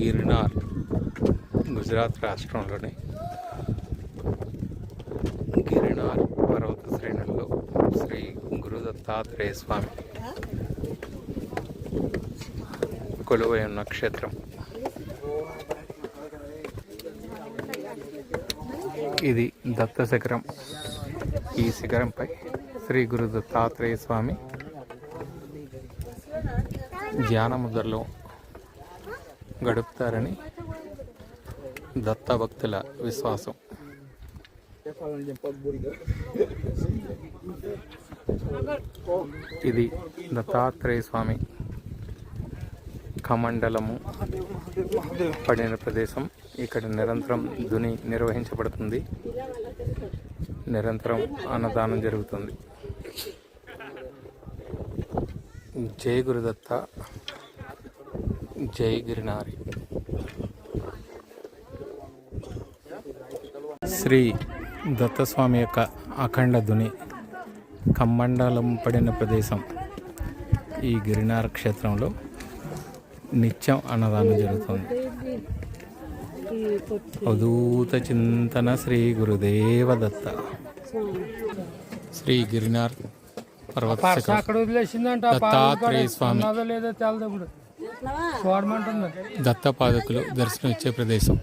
గిరినార్ గుజరాత్ రాష్ట్రంలోని గిరినార్ పర్వత శ్రేణుల్లో శ్రీ గురు దత్తాత్రేయ స్వామి కొలువై ఉన్న క్షేత్రం. ఇది దత్త శిఖరం. ఈ శిఖరంపై శ్రీ గురు దత్తాత్రేయ స్వామి ధ్యాన ముద్రలో గడుపుతారని దత్త భక్తుల విశ్వాసం. ఇది దత్తాత్రేయ స్వామి కమండలము పడిన ప్రదేశం. ఇక్కడ నిరంతరం ధుని నిర్వహించబడుతుంది. నిరంతరం అన్నదానం జరుగుతుంది. జయ గురుదత్త. జై గిరినారి. శ్రీ దత్తస్వామి యొక్క అఖండ ధుని కమ్మండలం పడిన ప్రదేశం ఈ గిరినార క్షేత్రంలో నిత్యం అన్నదానం జరుగుతుంది. అవధూత చింతన శ్రీ గురుదేవ దత్త. శ్రీ గిరినార్ పర్వత దత్తాత్రేయ స్వామి. దత్తపాదకులు దర్శనం ఇచ్చే ప్రదేశం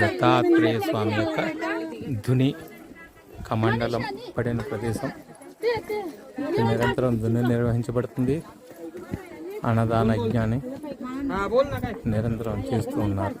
దత్తాత్రేయ స్వామి యొక్క ధుని కమండలం పడిన ప్రదేశం. నిరంతరం ధుని నిర్వహించబడుతుంది. అన్నదాన యజ్ఞాన్ని నిరంతరం చేస్తూ ఉన్నారు.